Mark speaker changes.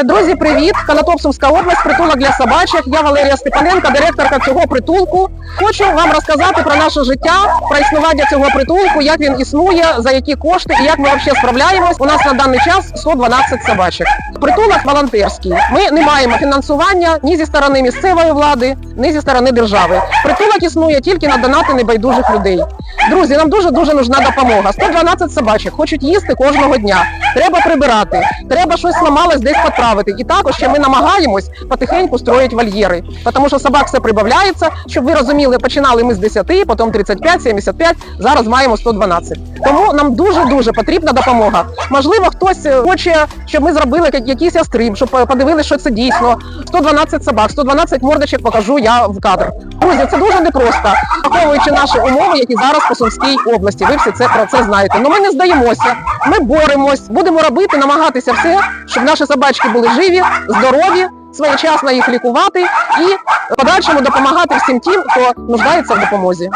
Speaker 1: Друзі, привіт! Канатоп Сумська область, притулок для собачок. Я Валерія Степаненко, директорка цього притулку. Хочу вам розказати про наше життя, про існування цього притулку, як він існує, за які кошти і як ми взагалі справляємось. У нас на даний час 112 собачок. Притулок волонтерський. Ми не маємо фінансування ні зі сторони місцевої влади, ні зі сторони держави. Притулок існує тільки на донати небайдужих людей. Друзі, нам дуже дуже нужна допомога. 112 собачок хочуть їсти кожного дня. Треба прибирати, треба щось сломалось десь підправити. І також ще ми намагаємось потихеньку строїти вольєри, тому що собак все прибавляється. Щоб ви розуміли, починали ми з 10, потім 35, 75, зараз маємо 112. Тому нам дуже дуже потрібна допомога. Можливо, хтось е, хоче, щоб ми зробили якийсь стрім, щоб е, подивилися, що це дійсно. 112 собак, 112 мордочок покажу я в кадр. Друзі, це дуже непросто, враховуючи наші умови, які зараз по Сумській області. Ви всі це про це знаєте. Ну ми не здаємося, ми боремось, будемо робити, намагатися все, щоб наші собачки були живі, здорові, своєчасно їх лікувати і подальшому допомагати всім тим, хто нуждається в допомозі.